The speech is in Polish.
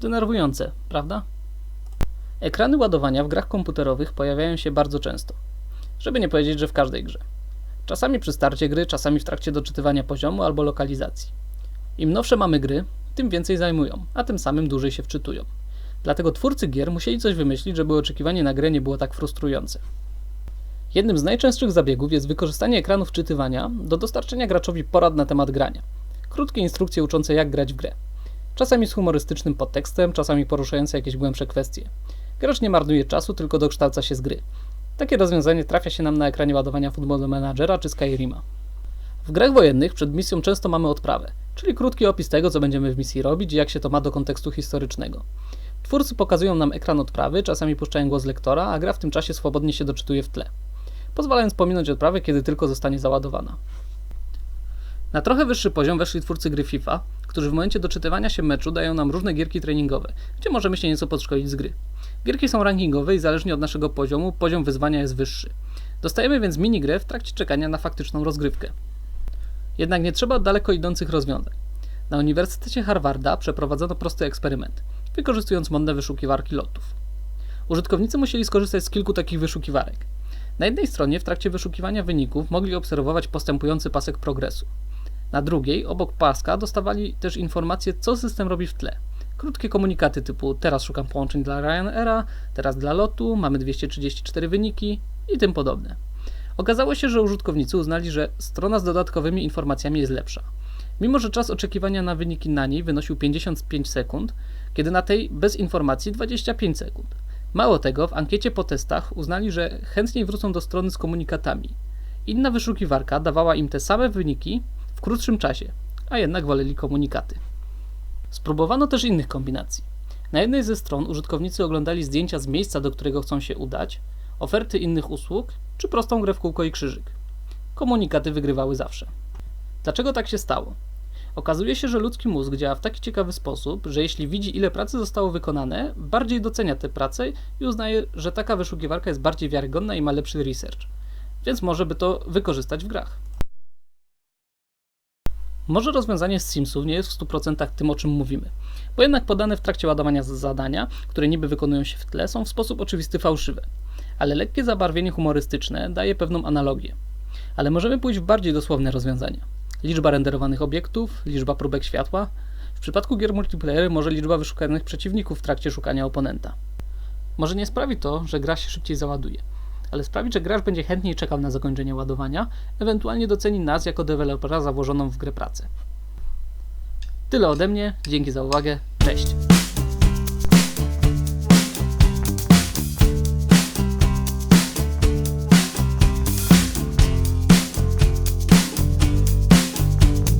Denerwujące, prawda? Ekrany ładowania w grach komputerowych pojawiają się bardzo często. Żeby nie powiedzieć, że w każdej grze. Czasami przy starcie gry, czasami w trakcie doczytywania poziomu albo lokalizacji. Im nowsze mamy gry, tym więcej zajmują, a tym samym dłużej się wczytują. Dlatego twórcy gier musieli coś wymyślić, żeby oczekiwanie na grę nie było tak frustrujące. Jednym z najczęstszych zabiegów jest wykorzystanie ekranu wczytywania do dostarczenia graczowi porad na temat grania. Krótkie instrukcje uczące jak grać w grę. Czasami z humorystycznym podtekstem, czasami poruszające jakieś głębsze kwestie. Gracz nie marnuje czasu, tylko dokształca się z gry. Takie rozwiązanie trafia się nam na ekranie ładowania Football Managera czy Skyrima. W grach wojennych przed misją często mamy odprawę, czyli krótki opis tego, co będziemy w misji robić i jak się to ma do kontekstu historycznego. Twórcy pokazują nam ekran odprawy, czasami puszczają głos lektora, a gra w tym czasie swobodnie się doczytuje w tle, pozwalając pominąć odprawę, kiedy tylko zostanie załadowana. Na trochę wyższy poziom weszli twórcy gry FIFA, którzy w momencie doczytywania się meczu dają nam różne gierki treningowe, gdzie możemy się nieco podszkolić z gry. Gierki są rankingowe i zależnie od naszego poziomu, poziom wyzwania jest wyższy. Dostajemy więc minigrę w trakcie czekania na faktyczną rozgrywkę. Jednak nie trzeba daleko idących rozwiązań. Na Uniwersytecie Harvarda przeprowadzono prosty eksperyment, wykorzystując modne wyszukiwarki lotów. Użytkownicy musieli skorzystać z kilku takich wyszukiwarek. Na jednej stronie w trakcie wyszukiwania wyników mogli obserwować postępujący pasek progresu. Na drugiej, obok paska, dostawali też informacje, co system robi w tle. Krótkie komunikaty typu teraz szukam połączeń dla Ryanaira, teraz dla lotu, mamy 234 wyniki i tym podobne. Okazało się, że użytkownicy uznali, że strona z dodatkowymi informacjami jest lepsza. Mimo, że czas oczekiwania na wyniki na niej wynosił 55 sekund, kiedy na tej bez informacji 25 sekund. Mało tego, w ankiecie po testach uznali, że chętniej wrócą do strony z komunikatami. Inna wyszukiwarka dawała im te same wyniki krótszym czasie, a jednak woleli komunikaty. Spróbowano też innych kombinacji. Na jednej ze stron użytkownicy oglądali zdjęcia z miejsca, do którego chcą się udać, oferty innych usług, czy prostą grę w kółko i krzyżyk. Komunikaty wygrywały zawsze. Dlaczego tak się stało? Okazuje się, że ludzki mózg działa w taki ciekawy sposób, że jeśli widzi, ile pracy zostało wykonane, bardziej docenia tę pracę i uznaje, że taka wyszukiwarka jest bardziej wiarygodna i ma lepszy research. Więc może by to wykorzystać w grach. Może rozwiązanie z Simsów nie jest w 100% tym, o czym mówimy, bo jednak podane w trakcie ładowania zadania, które niby wykonują się w tle, są w sposób oczywisty fałszywe. Ale lekkie zabarwienie humorystyczne daje pewną analogię. Ale możemy pójść w bardziej dosłowne rozwiązania. Liczba renderowanych obiektów, liczba próbek światła. W przypadku gier multiplayer może liczba wyszukanych przeciwników w trakcie szukania oponenta. Może nie sprawi to, że gra się szybciej załaduje, ale sprawi, że gracz będzie chętniej czekał na zakończenie ładowania, ewentualnie doceni nas jako dewelopera założoną w grę pracę. Tyle ode mnie, dzięki za uwagę, cześć!